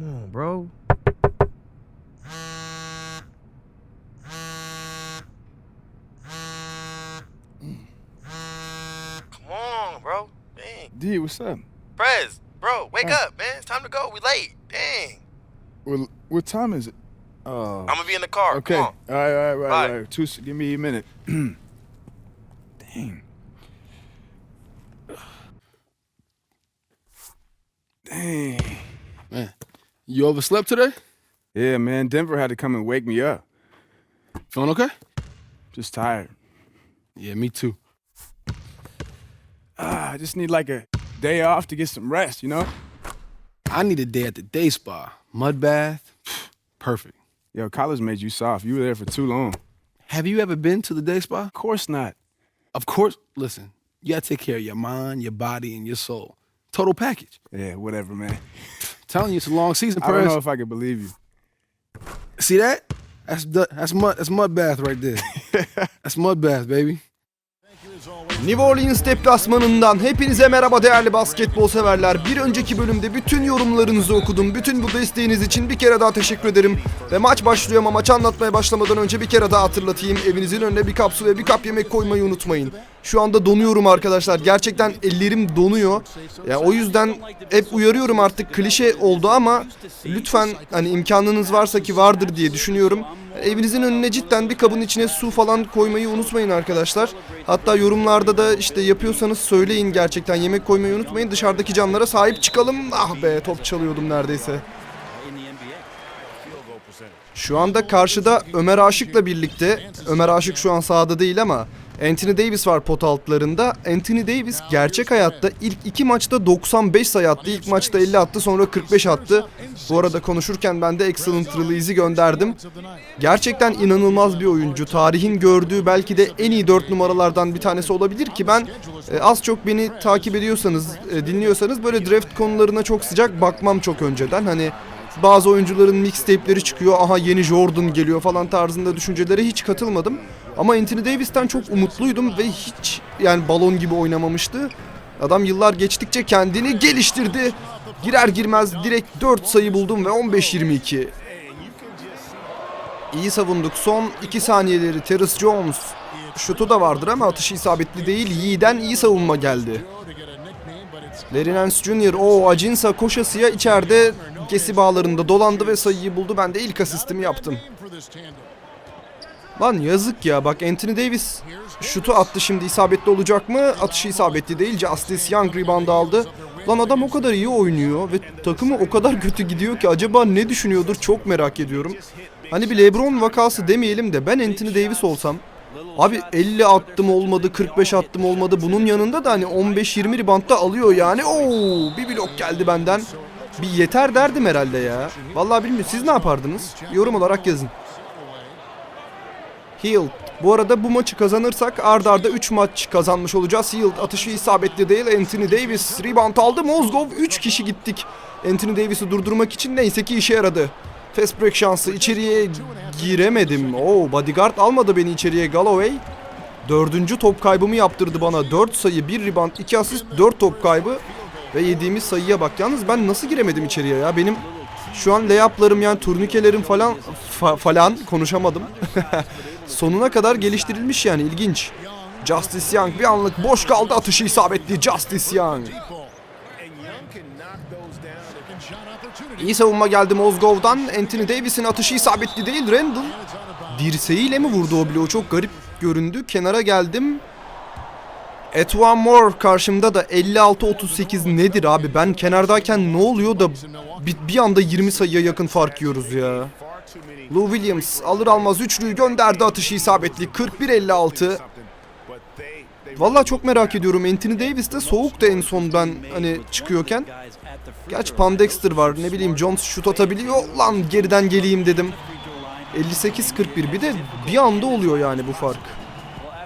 Come on, bro. Come on, bro. Dang. D, what's up? Prez, bro, wake Huh. up, man. It's time to go. We late. Dang. Well, what time is it? Uh, I'm gonna be in the car. okay. Come All on. right, all right, right, Bye. right. Two, give me a minute. Dang. Dang. Man, you overslept today? Yeah, man. Denver had to come and wake me up. Feeling okay? Just tired. Yeah, me too. Ah, I just need like a day off to get some rest, you know? I need a day at the day spa. Mud bath. Perfect. Yo, college made you soft. You were there for too long. Have you ever been to the day spa? Of course not. Of course, listen, you gotta take care of your mind, your body, and your soul. Total package. Yeah, whatever, man. telling you, it's a long season, I don't Perez. know if I can believe you. See that? That's that's mud that's mud bath right there. that's mud bath, baby. New Orleans deplasmanından hepinize merhaba değerli basketbol severler. Bir önceki bölümde bütün yorumlarınızı okudum. Bütün bu desteğiniz için bir kere daha teşekkür ederim. Ve maç başlıyor ama maçı anlatmaya başlamadan önce bir kere daha hatırlatayım. Evinizin önüne bir kapsül ve bir kap yemek koymayı unutmayın. Şu anda donuyorum arkadaşlar. Gerçekten ellerim donuyor. Ya o yüzden hep uyarıyorum artık klişe oldu ama lütfen hani imkanınız varsa ki vardır diye düşünüyorum. Evinizin önüne cidden bir kabın içine su falan koymayı unutmayın arkadaşlar. Hatta yorumlarda da işte yapıyorsanız söyleyin gerçekten yemek koymayı unutmayın. Dışarıdaki canlara sahip çıkalım. Ah be top çalıyordum neredeyse. Şu anda karşıda Ömer Aşık'la birlikte, Ömer Aşık şu an sahada değil ama Anthony Davis var pot altlarında. Anthony Davis gerçek hayatta ilk iki maçta 95 sayı attı. İlk maçta 50 attı sonra 45 attı. Bu arada konuşurken ben de excellent release'i gönderdim. Gerçekten inanılmaz bir oyuncu. Tarihin gördüğü belki de en iyi 4 numaralardan bir tanesi olabilir ki ben e, az çok beni takip ediyorsanız, e, dinliyorsanız böyle draft konularına çok sıcak bakmam çok önceden. Hani bazı oyuncuların mixtape'leri çıkıyor. Aha yeni Jordan geliyor falan tarzında düşüncelere hiç katılmadım. Ama Anthony Davis'ten çok umutluydum ve hiç yani balon gibi oynamamıştı. Adam yıllar geçtikçe kendini geliştirdi. Girer girmez direkt 4 sayı buldum ve 15-22. İyi savunduk. Son 2 saniyeleri Terrence Jones şutu da vardır ama atışı isabetli değil. Yiğiden iyi savunma geldi. Larry Nance Jr. o Acinsa koşasıya içeride gesi bağlarında dolandı ve sayıyı buldu. Ben de ilk asistimi yaptım. Lan yazık ya bak Anthony Davis şutu attı şimdi isabetli olacak mı? Atışı isabetli değil. Justice Young rebound aldı. Lan adam o kadar iyi oynuyor ve takımı o kadar kötü gidiyor ki acaba ne düşünüyordur çok merak ediyorum. Hani bir LeBron vakası demeyelim de ben Anthony Davis olsam Abi 50 attım olmadı, 45 attım olmadı. Bunun yanında da hani 15-20 reboundda alıyor yani. Oo, bir blok geldi benden. Bir yeter derdim herhalde ya. Vallahi bilmiyorum. Siz ne yapardınız? Yorum olarak yazın. Hield. Bu arada bu maçı kazanırsak ardarda arda 3 maç kazanmış olacağız. Hield atışı isabetli değil. Anthony Davis rebound aldı. Mozgov 3 kişi gittik. Anthony Davis'i durdurmak için neyse ki işe yaradı. Fast break şansı içeriye giremedim. Oo bodyguard almadı beni içeriye Galloway. Dördüncü top kaybımı yaptırdı bana. 4 sayı, 1 rebound, 2 asist, 4 top kaybı. Ve yediğimiz sayıya bak. Yalnız ben nasıl giremedim içeriye ya? Benim şu an layup'larım yani turnikelerim falan fa- falan konuşamadım. Sonuna kadar geliştirilmiş yani ilginç. Justice Young bir anlık boş kaldı atışı isabetli Justice Young. İyi savunma geldi Mozgov'dan. Anthony Davis'in atışı isabetli değil Randall. Dirseğiyle mi vurdu o bloğu? Çok garip göründü. Kenara geldim. Etwan Moore karşımda da 56-38 nedir abi? Ben kenardayken ne oluyor da bir, bir anda 20 sayıya yakın fark yiyoruz ya. Lou Williams alır almaz üçlüyü gönderdi atışı isabetli 41-56. Vallahi çok merak ediyorum. Anthony Davis de soğuktu en son ben hani çıkıyorken. Gerçi Pandexter var ne bileyim Jones şut atabiliyor. Lan geriden geleyim dedim. 58-41 bir de bir anda oluyor yani bu fark.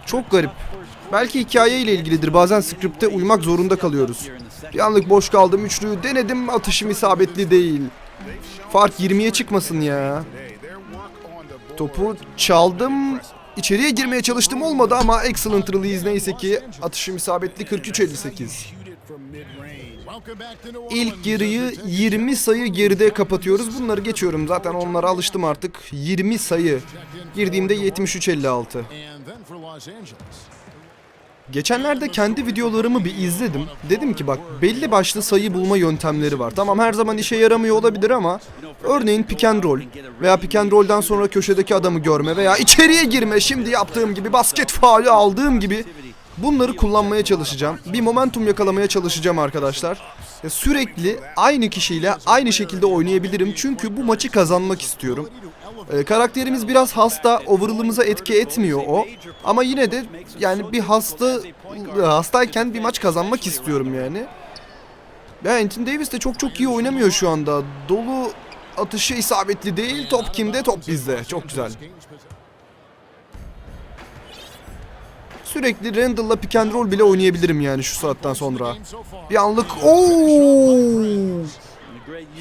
Çok garip. Belki hikaye ile ilgilidir. Bazen skripte uymak zorunda kalıyoruz. Bir anlık boş kaldım. Üçlüyü denedim. Atışım isabetli değil. Fark 20'ye çıkmasın ya. Topu çaldım. İçeriye girmeye çalıştım olmadı ama excellent release neyse ki atışım isabetli 43-58. İlk yarıyı 20 sayı geride kapatıyoruz. Bunları geçiyorum zaten onlara alıştım artık. 20 sayı. Girdiğimde 73-56. Geçenlerde kendi videolarımı bir izledim. Dedim ki bak belli başlı sayı bulma yöntemleri var. Tamam her zaman işe yaramıyor olabilir ama örneğin pick and roll veya pick and roll'dan sonra köşedeki adamı görme veya içeriye girme şimdi yaptığım gibi basket faulü aldığım gibi bunları kullanmaya çalışacağım. Bir momentum yakalamaya çalışacağım arkadaşlar. E, Sürekli aynı kişiyle aynı şekilde oynayabilirim çünkü bu maçı kazanmak istiyorum. E, karakterimiz biraz hasta, overall'ımıza etki etmiyor o. Ama yine de yani bir hasta hastayken bir maç kazanmak istiyorum yani. Ya Anthony Davis de çok çok iyi oynamıyor şu anda. Dolu atışı isabetli değil. Top kimde? Top bizde. Çok güzel. Sürekli Randall'la pick and roll bile oynayabilirim yani şu saatten sonra. Bir anlık ooo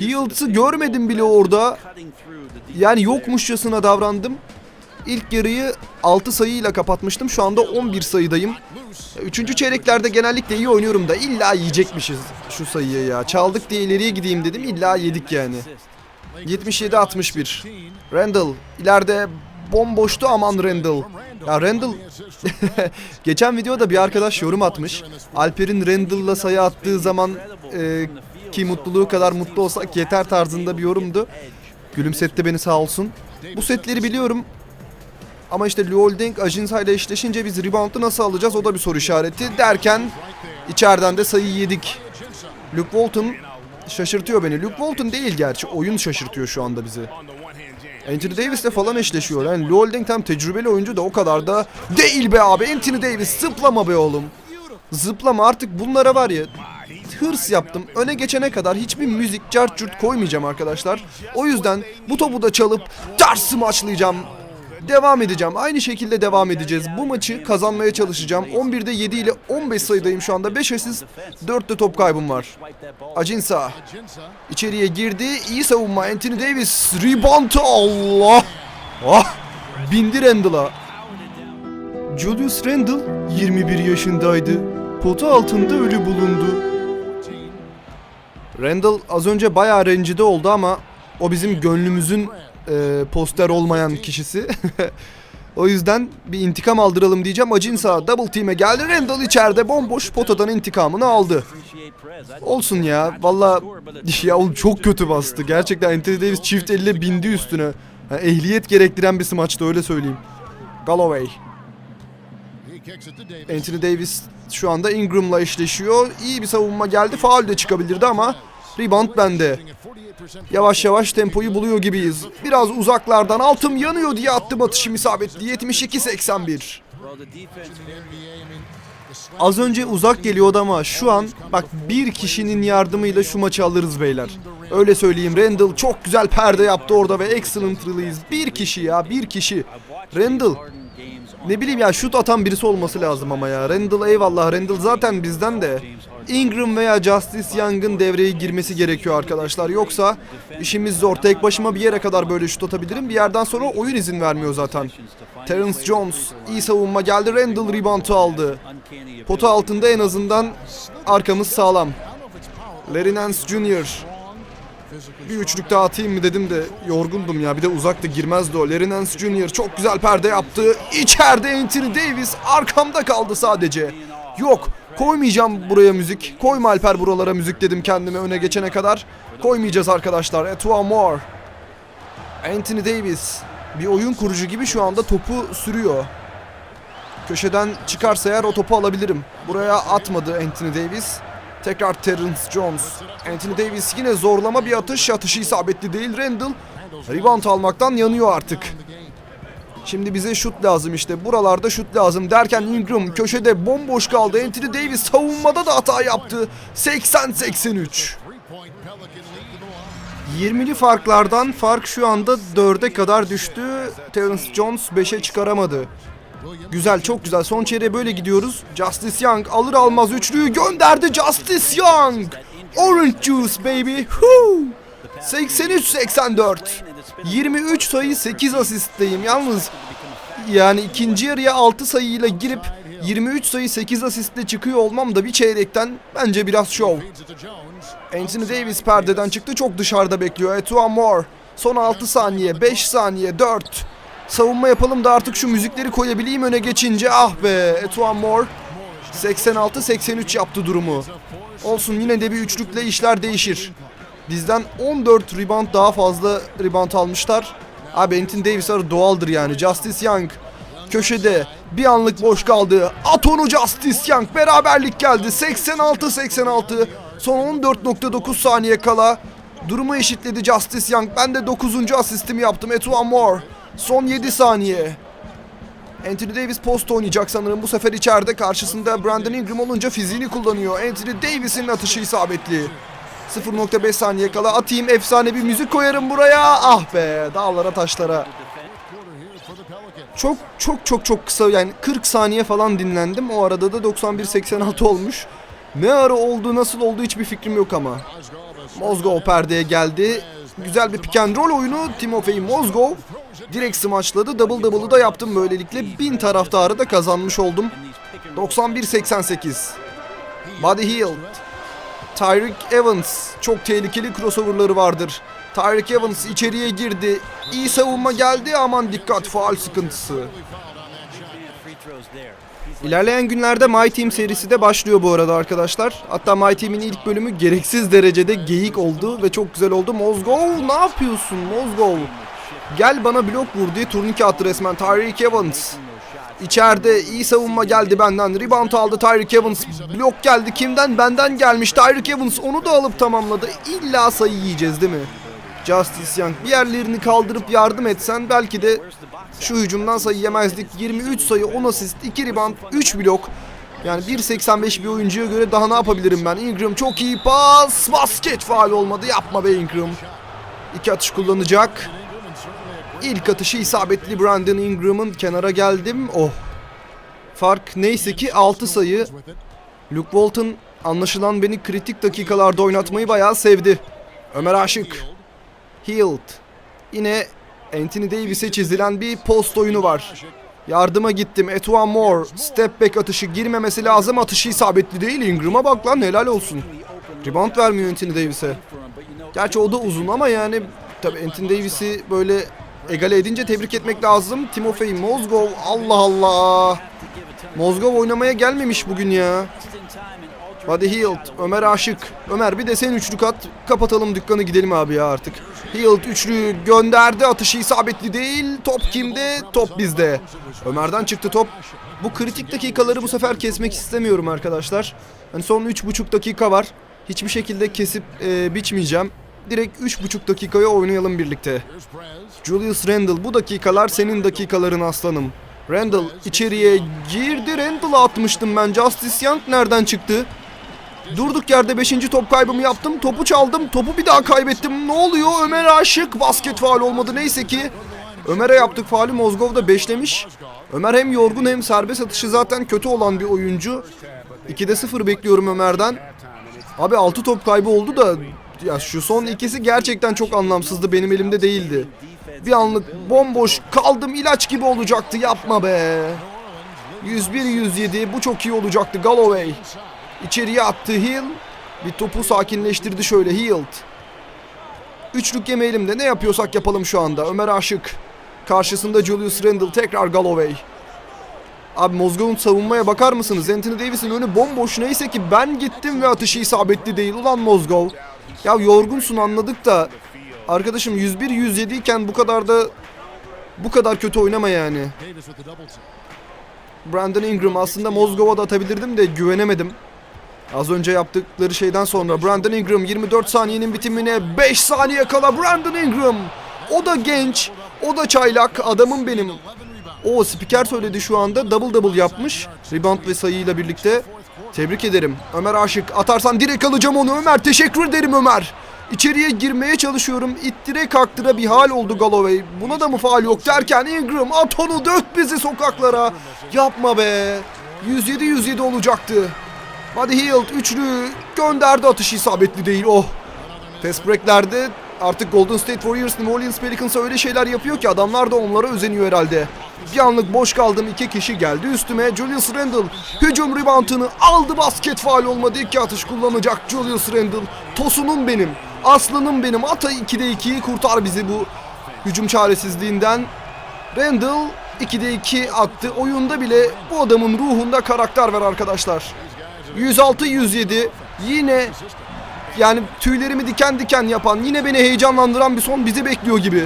Hields'ı görmedim bile orada. Yani yokmuşçasına davrandım. İlk yarıyı 6 sayıyla kapatmıştım. Şu anda 11 sayıdayım. Üçüncü çeyreklerde genellikle iyi oynuyorum da illa yiyecekmişiz şu sayıyı ya. Çaldık diye ileriye gideyim dedim illa yedik yani. 77-61. Randall ileride bomboştu aman Randall. Ya Randall geçen videoda bir arkadaş yorum atmış. Alper'in Randall'la sayı attığı zaman e, ki mutluluğu kadar mutlu olsak yeter tarzında bir yorumdu. Gülümsetti beni sağ olsun. Bu setleri biliyorum. Ama işte Luol Deng Ajinsa ile eşleşince biz rebound'u nasıl alacağız o da bir soru işareti derken içeriden de sayı yedik. Luke Walton şaşırtıyor beni. Luke Walton değil gerçi oyun şaşırtıyor şu anda bizi. Anthony Davis'le falan eşleşiyor. Yani Deng tam tecrübeli oyuncu da o kadar da değil be abi. Anthony Davis zıplama be oğlum. Zıplama artık bunlara var ya hırs yaptım. Öne geçene kadar hiçbir müzik, cart curt koymayacağım arkadaşlar. O yüzden bu topu da çalıp ders maçlayacağım. Devam edeceğim. Aynı şekilde devam edeceğiz. Bu maçı kazanmaya çalışacağım. 11'de 7 ile 15 sayıdayım şu anda. 5 asist, 4 de top kaybım var. Acinsa içeriye girdi. İyi savunma. Anthony Davis rebound Allah. Ah! Bindi Randall'a. Julius Randall 21 yaşındaydı. Potu altında ölü bulundu. Randall az önce bayağı rencide oldu ama o bizim gönlümüzün e, poster olmayan kişisi. o yüzden bir intikam aldıralım diyeceğim. Acinsa double team'e geldi. Randall içeride bomboş potadan intikamını aldı. Olsun ya. Valla ya oğlum çok kötü bastı. Gerçekten Anthony Davis çift elle bindi üstüne. Ha, ehliyet gerektiren bir smaçtı öyle söyleyeyim. Galloway. Anthony Davis şu anda Ingram'la eşleşiyor. İyi bir savunma geldi. Faul de çıkabilirdi ama rebound bende. Yavaş yavaş tempoyu buluyor gibiyiz. Biraz uzaklardan altım yanıyor diye attım atışım isabetli. 72-81. Az önce uzak geliyordu ama şu an bak bir kişinin yardımıyla şu maçı alırız beyler. Öyle söyleyeyim Randall çok güzel perde yaptı orada ve excellent release. Bir kişi ya bir kişi. Randall ne bileyim ya şut atan birisi olması lazım ama ya. Randall eyvallah Randall zaten bizden de. Ingram veya Justice Young'ın devreye girmesi gerekiyor arkadaşlar. Yoksa işimiz zor. Tek başıma bir yere kadar böyle şut atabilirim. Bir yerden sonra oyun izin vermiyor zaten. Terence Jones iyi savunma geldi. Randall rebound'u aldı. Pota altında en azından arkamız sağlam. Larry Nance Jr. Bir üçlük daha atayım mı dedim de yorgundum ya. Bir de uzakta girmezdi o. Larry Nance Jr. çok güzel perde yaptı. İçeride Anthony Davis arkamda kaldı sadece. Yok koymayacağım buraya müzik. Koyma Alper buralara müzik dedim kendime öne geçene kadar. Koymayacağız arkadaşlar. Etua Moore. Anthony Davis. Bir oyun kurucu gibi şu anda topu sürüyor. Köşeden çıkarsa eğer o topu alabilirim. Buraya atmadı Anthony Davis. Tekrar Terence Jones. Anthony Davis yine zorlama bir atış. Atışı isabetli değil. Randall rebound almaktan yanıyor artık. Şimdi bize şut lazım işte. Buralarda şut lazım derken Ingram köşede bomboş kaldı. Anthony Davis savunmada da hata yaptı. 80-83. 20'li farklardan fark şu anda 4'e kadar düştü. Terence Jones 5'e çıkaramadı. Güzel çok güzel. Son çeyreğe böyle gidiyoruz. Justice Young alır almaz üçlüyü gönderdi Justice Young. Orange Juice baby. Woo! 83-84. 23 sayı 8 asistteyim. Yalnız yani ikinci yarıya 6 sayıyla girip 23 sayı 8 asistle çıkıyor olmam da bir çeyrekten bence biraz şov. Anthony Davis perdeden çıktı çok dışarıda bekliyor. Etuan Moore. Son 6 saniye, 5 saniye, 4. Savunma yapalım da artık şu müzikleri koyabileyim öne geçince. Ah be Etuan Moore. 86-83 yaptı durumu. Olsun yine de bir üçlükle işler değişir. Bizden 14 rebound daha fazla rebound almışlar. Abi Anthony Davis arı doğaldır yani. Justice Young köşede bir anlık boş kaldı. At onu Justice Young beraberlik geldi. 86-86 son 14.9 saniye kala durumu eşitledi Justice Young. Ben de 9. asistimi yaptım. Etuan Moore son 7 saniye. Anthony Davis post oynayacak sanırım bu sefer içeride karşısında Brandon Ingram olunca fiziğini kullanıyor. Anthony Davis'in atışı isabetli. 0.5 saniye kala atayım efsane bir müzik koyarım buraya. Ah be dağlara taşlara. Çok çok çok çok kısa yani 40 saniye falan dinlendim. O arada da 91-86 olmuş. Ne ara oldu nasıl oldu hiçbir fikrim yok ama. Mozgov perdeye geldi. Güzel bir pick and roll oyunu. Timofey Mozgov direkt smaçladı. Double double'ı da yaptım böylelikle. Bin taraftarı da kazanmış oldum. 91-88. Buddy. Tyreek Evans. Çok tehlikeli crossoverları vardır. Tyreek Evans içeriye girdi. İyi savunma geldi. Aman dikkat faal sıkıntısı. İlerleyen günlerde My Team serisi de başlıyor bu arada arkadaşlar. Hatta My Team'in ilk bölümü gereksiz derecede geyik oldu ve çok güzel oldu. Mozgov ne yapıyorsun Mozgov? Gel bana blok vur diye turnike attı resmen Tyreek Evans. İçeride iyi savunma geldi benden. Rebound aldı Tyreek Evans. Blok geldi kimden? Benden gelmiş. Tyreek Evans onu da alıp tamamladı. İlla sayı yiyeceğiz değil mi? Justice Young bir yerlerini kaldırıp yardım etsen belki de şu hücumdan sayı yemezdik. 23 sayı, 10 asist, 2 rebound, 3 blok. Yani 1.85 bir oyuncuya göre daha ne yapabilirim ben? Ingram çok iyi pas. Basket faal olmadı. Yapma be Ingram. İki atış kullanacak. İlk atışı isabetli Brandon Ingram'ın kenara geldim. Oh. Fark neyse ki 6 sayı. Luke Walton anlaşılan beni kritik dakikalarda oynatmayı bayağı sevdi. Ömer Aşık. Hield. Yine Anthony Davis'e çizilen bir post oyunu var. Yardıma gittim. Etuan Moore. Step back atışı girmemesi lazım. Atışı isabetli değil. Ingram'a bak lan helal olsun. Rebound vermiyor Anthony Davis'e. Gerçi o da uzun ama yani tabii Anthony Davis'i böyle egale edince tebrik etmek lazım. Timofey Mozgov Allah Allah. Mozgov oynamaya gelmemiş bugün ya. Buddy Hield, Ömer Aşık. Ömer bir de sen üçlük at. Kapatalım dükkanı gidelim abi ya artık. Hield üçlü gönderdi. Atışı isabetli değil. Top kimde? Top bizde. Ömer'den çıktı top. Bu kritik dakikaları bu sefer kesmek istemiyorum arkadaşlar. Hani son 3,5 dakika var. Hiçbir şekilde kesip e, biçmeyeceğim. Direkt 3,5 dakikaya oynayalım birlikte. Julius Randle bu dakikalar senin dakikaların aslanım. Randle içeriye girdi. Randle'a atmıştım ben. Justice Young nereden çıktı? Durduk yerde 5. top kaybımı yaptım. Topu çaldım. Topu bir daha kaybettim. Ne oluyor? Ömer Aşık. Basket faal olmadı. Neyse ki Ömer'e yaptık faali. Mozgov da beşlemiş. Ömer hem yorgun hem serbest atışı zaten kötü olan bir oyuncu. 2'de 0 bekliyorum Ömer'den. Abi 6 top kaybı oldu da ya şu son ikisi gerçekten çok anlamsızdı. Benim elimde değildi. Bir anlık bomboş kaldım ilaç gibi olacaktı. Yapma be. 101-107 bu çok iyi olacaktı Galloway. İçeriye attı Hill. Bir topu sakinleştirdi şöyle Hield. Üçlük yemeyelim de ne yapıyorsak yapalım şu anda. Ömer Aşık. Karşısında Julius Randle tekrar Galloway. Abi Mozgov'un savunmaya bakar mısınız? Anthony Davis'in önü bomboş neyse ki ben gittim ve atışı isabetli değil. Ulan Mozgov. Ya yorgunsun anladık da arkadaşım 101-107 iken bu kadar da bu kadar kötü oynama yani. Brandon Ingram aslında Mozgov'a da atabilirdim de güvenemedim. Az önce yaptıkları şeyden sonra Brandon Ingram 24 saniyenin bitimine 5 saniye kala Brandon Ingram. O da genç, o da çaylak, adamım benim. O spiker söyledi şu anda double double yapmış. Rebound ve sayıyla birlikte. Tebrik ederim. Ömer Aşık atarsan direkt alacağım onu Ömer. Teşekkür ederim Ömer. İçeriye girmeye çalışıyorum. İttire kaktıra bir hal oldu Galloway. Buna da mı faal yok derken Ingram at onu dök bizi sokaklara. Yapma be. 107-107 olacaktı. Buddy Hield üçlü gönderdi atış isabetli değil oh. Fast break'lerde Artık Golden State Warriors New Orleans Pelicans'a öyle şeyler yapıyor ki adamlar da onlara özeniyor herhalde. Bir anlık boş kaldım iki kişi geldi üstüme. Julius Randle hücum reboundını aldı basket faal olmadı. iki atış kullanacak Julius Randle. Tosunum benim. Aslanım benim. Ata 2'de 2'yi kurtar bizi bu hücum çaresizliğinden. Randle 2'de 2 attı. Oyunda bile bu adamın ruhunda karakter var arkadaşlar. 106-107 yine yani tüylerimi diken diken yapan yine beni heyecanlandıran bir son bizi bekliyor gibi.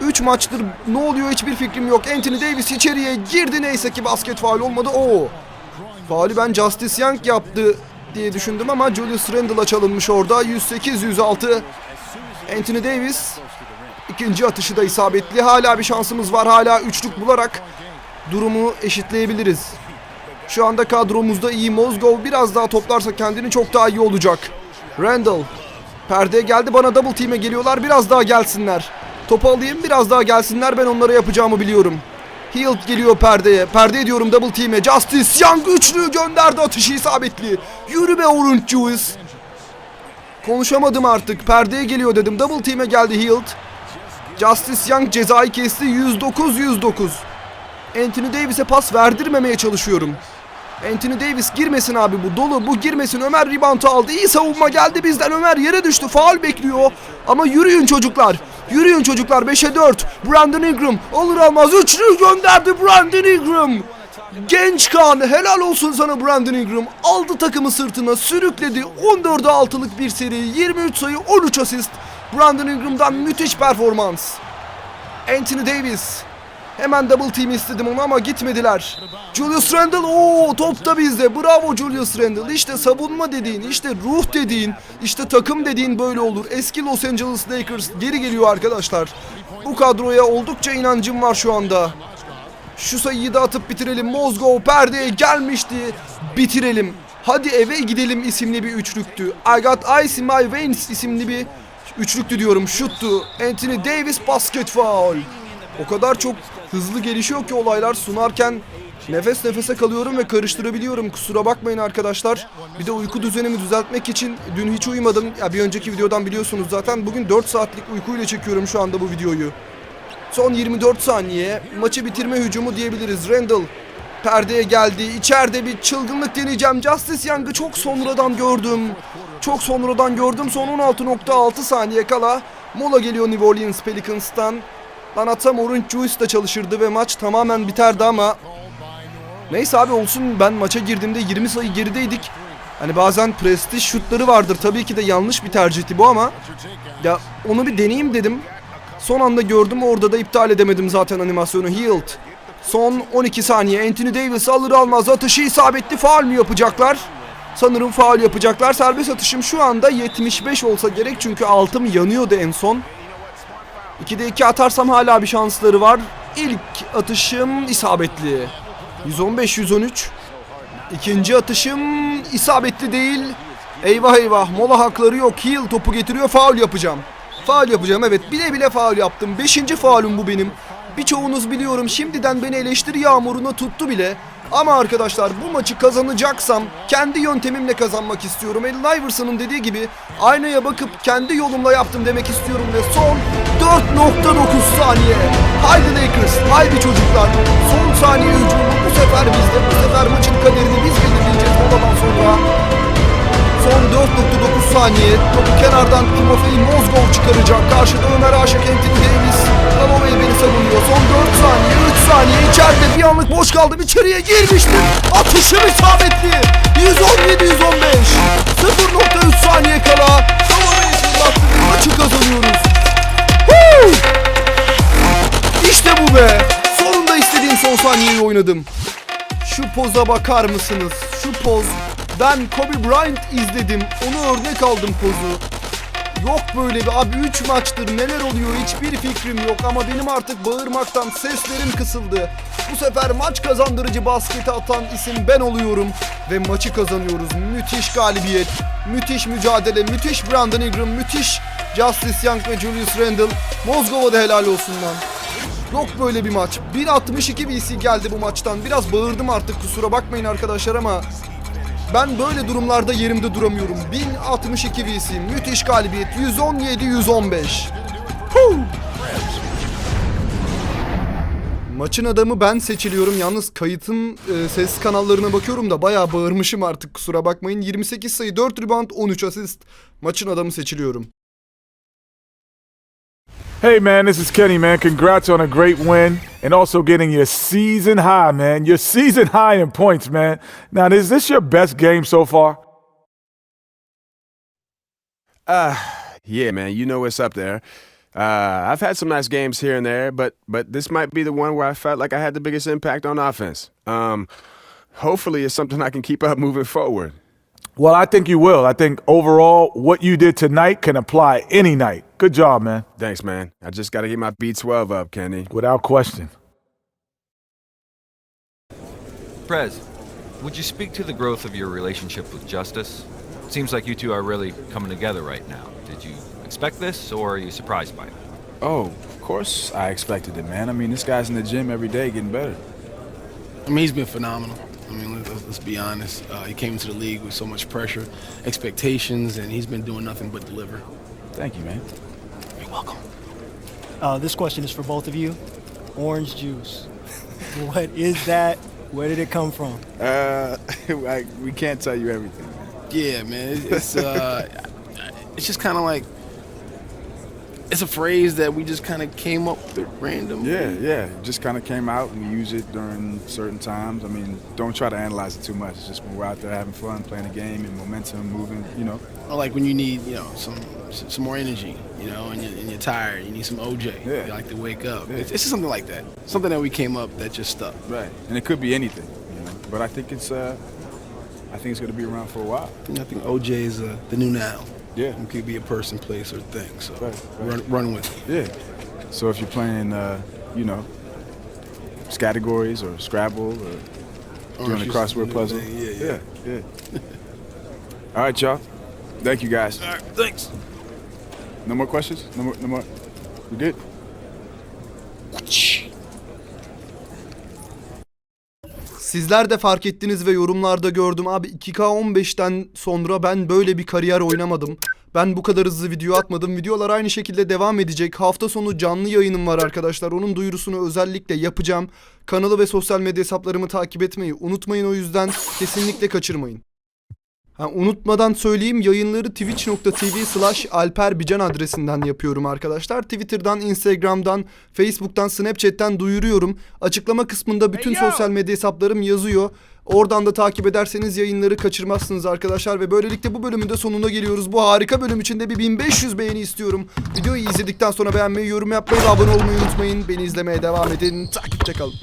3 maçtır ne oluyor hiçbir fikrim yok. Anthony Davis içeriye girdi neyse ki basket faul olmadı. Oo. Faulü ben Justice Young yaptı diye düşündüm ama Julius Randle'a çalınmış orada. 108-106 Anthony Davis ikinci atışı da isabetli. Hala bir şansımız var. Hala üçlük bularak durumu eşitleyebiliriz. Şu anda kadromuzda iyi. Mozgov biraz daha toplarsa kendini çok daha iyi olacak. Randall. Perdeye geldi bana double team'e geliyorlar. Biraz daha gelsinler. Topu alayım biraz daha gelsinler. Ben onlara yapacağımı biliyorum. Hield geliyor perdeye. Perde diyorum double team'e. Justice Young üçlü gönderdi atışı isabetli. Yürü be Orange Juice. Konuşamadım artık. Perdeye geliyor dedim. Double team'e geldi Hield. Justice Young cezayı kesti. 109-109. Anthony Davis'e pas verdirmemeye çalışıyorum. Anthony Davis girmesin abi bu dolu. Bu girmesin. Ömer rebound'u aldı. İyi savunma geldi bizden. Ömer yere düştü. Faul bekliyor. Ama yürüyün çocuklar. Yürüyün çocuklar. 5'e 4 Brandon Ingram. Alır almaz. Üçlü gönderdi Brandon Ingram. Genç kan helal olsun sana Brandon Ingram. Aldı takımı sırtına sürükledi. 14'e 6'lık bir seri 23 sayı 13 asist. Brandon Ingram'dan müthiş performans. Anthony Davis Hemen double team istedim onu ama gitmediler. Julius Randle o top da bizde. Bravo Julius Randle. İşte savunma dediğin, işte ruh dediğin, işte takım dediğin böyle olur. Eski Los Angeles Lakers geri geliyor arkadaşlar. Bu kadroya oldukça inancım var şu anda. Şu sayıyı da atıp bitirelim. Mozgov perdeye gelmişti. Bitirelim. Hadi eve gidelim isimli bir üçlüktü. I got ice in my veins isimli bir üçlüktü diyorum. Şuttu. Anthony Davis basket foul. O kadar çok hızlı gelişiyor ki olaylar sunarken nefes nefese kalıyorum ve karıştırabiliyorum. Kusura bakmayın arkadaşlar. Bir de uyku düzenimi düzeltmek için dün hiç uyumadım. Ya bir önceki videodan biliyorsunuz zaten. Bugün 4 saatlik uykuyla çekiyorum şu anda bu videoyu. Son 24 saniye maçı bitirme hücumu diyebiliriz. Randall perdeye geldi. İçeride bir çılgınlık deneyeceğim. Justice Young'ı çok sonradan gördüm. Çok sonradan gördüm. Son 16.6 saniye kala mola geliyor New Orleans Pelicans'tan. Lan atsam Orange Juice da çalışırdı ve maç tamamen biterdi ama Neyse abi olsun ben maça girdiğimde 20 sayı gerideydik. Hani bazen prestij şutları vardır. Tabii ki de yanlış bir tercihti bu ama ya onu bir deneyeyim dedim. Son anda gördüm orada da iptal edemedim zaten animasyonu. Healed. Son 12 saniye Anthony Davis alır almaz atışı isabetli faal mi yapacaklar? Sanırım faal yapacaklar. Serbest atışım şu anda 75 olsa gerek çünkü altım yanıyordu en son. 2'de 2 atarsam hala bir şansları var. İlk atışım isabetli. 115-113. İkinci atışım isabetli değil. Eyvah eyvah mola hakları yok. Heel topu getiriyor faul yapacağım. Faul yapacağım evet bile bile faul yaptım. Beşinci faulüm bu benim. Birçoğunuz biliyorum şimdiden beni eleştiri yağmuruna tuttu bile. Ama arkadaşlar bu maçı kazanacaksam kendi yöntemimle kazanmak istiyorum. Allen Iverson'ın dediği gibi aynaya bakıp kendi yolumla yaptım demek istiyorum ve son 4.9 saniye. Haydi Lakers, haydi çocuklar. Son saniye hücumu bu sefer bizde. Bu sefer maçın kaderini biz belirleyeceğiz moladan sonra. Son 4.9 saniye. Topu kenardan Timofey Mozgov çıkaracak. Karşıda Ömer Aşık Anthony Davis. Lanovey beni savunuyor. Son 4 saniye, 3 saniye içeride bir anlık boş kaldım. İçeriye girmiştim. Atışım isabetli. 117-115. 0.3 saniye kala. Lanovey'i fırlattı maçı kazanıyoruz. Woo! İşte bu be. Sonunda istediğim son saniyeyi oynadım. Şu poza bakar mısınız? Şu poz. Ben Kobe Bryant izledim. Onu örnek aldım pozu. Yok böyle bir abi 3 maçtır neler oluyor hiçbir fikrim yok ama benim artık bağırmaktan seslerim kısıldı. Bu sefer maç kazandırıcı basketi atan isim ben oluyorum ve maçı kazanıyoruz. Müthiş galibiyet, müthiş mücadele, müthiş Brandon Ingram, müthiş Justice Young ve Julius Randle. Mozgova da helal olsun lan. Yok böyle bir maç. 1.62 VC geldi bu maçtan. Biraz bağırdım artık kusura bakmayın arkadaşlar ama Ben böyle durumlarda yerimde duramıyorum. 1062 VC. Müthiş galibiyet. 117-115. Huu! Maçın adamı ben seçiliyorum. Yalnız kayıtın e, ses kanallarına bakıyorum da bayağı bağırmışım artık kusura bakmayın. 28 sayı, 4 rebound, 13 asist. Maçın adamı seçiliyorum. Hey man, this is Kenny man. Congrats on a great win and also getting your season high, man. Your season high in points, man. Now, is this your best game so far? Uh, yeah, man. You know what's up there. Uh, I've had some nice games here and there, but but this might be the one where I felt like I had the biggest impact on offense. Um, hopefully, it's something I can keep up moving forward. Well, I think you will. I think overall, what you did tonight can apply any night. Good job, man. Thanks, man. I just got to get my B12 up, Kenny. Without question. Prez, would you speak to the growth of your relationship with Justice? Seems like you two are really coming together right now. Did you expect this, or are you surprised by it? Oh, of course I expected it, man. I mean, this guy's in the gym every day getting better. I mean, he's been phenomenal. I mean, let's, let's be honest. Uh, he came into the league with so much pressure, expectations, and he's been doing nothing but deliver. Thank you, man. You're welcome. Uh, this question is for both of you. Orange juice. what is that? Where did it come from? Uh, I, we can't tell you everything, man. Yeah, man. It's, it's uh, it's just kind of like it's a phrase that we just kind of came up with random. Yeah, yeah. Just kind of came out and we use it during certain times. I mean, don't try to analyze it too much. It's just when we're out there having fun, playing a game, and momentum, moving, you know. Or like when you need, you know, some some more energy, you know, and you're, and you're tired, you need some OJ. Yeah. You like to wake up. Yeah. It's, it's just something like that. Something that we came up that just stuck. Right. And it could be anything, you know. But I think it's, uh, I think it's going to be around for a while. I think OJ is uh, the new now. Yeah. It could be a person, place, or thing. So Right, right. Run, run with it. Yeah. So if you're playing, uh, you know, categories or Scrabble or doing a crossword puzzle. thing. Yeah, yeah. yeah. yeah. All right, y'all. Thank you, guys. All right, thanks. No more questions? No more? No more? We good? Sizler de fark ettiniz ve yorumlarda gördüm. Abi 2K15'ten sonra ben böyle bir kariyer oynamadım. Ben bu kadar hızlı video atmadım. Videolar aynı şekilde devam edecek. Hafta sonu canlı yayınım var arkadaşlar. Onun duyurusunu özellikle yapacağım. Kanalı ve sosyal medya hesaplarımı takip etmeyi unutmayın o yüzden. Kesinlikle kaçırmayın. Ha, unutmadan söyleyeyim yayınları twitch.tv slash alperbican adresinden yapıyorum arkadaşlar. Twitter'dan, Instagram'dan, Facebook'tan, Snapchat'ten duyuruyorum. Açıklama kısmında bütün sosyal medya hesaplarım yazıyor. Oradan da takip ederseniz yayınları kaçırmazsınız arkadaşlar. Ve böylelikle bu bölümün de sonuna geliyoruz. Bu harika bölüm için de bir 1500 beğeni istiyorum. Videoyu izledikten sonra beğenmeyi, yorum yapmayı ve abone olmayı unutmayın. Beni izlemeye devam edin. Takipte kalın.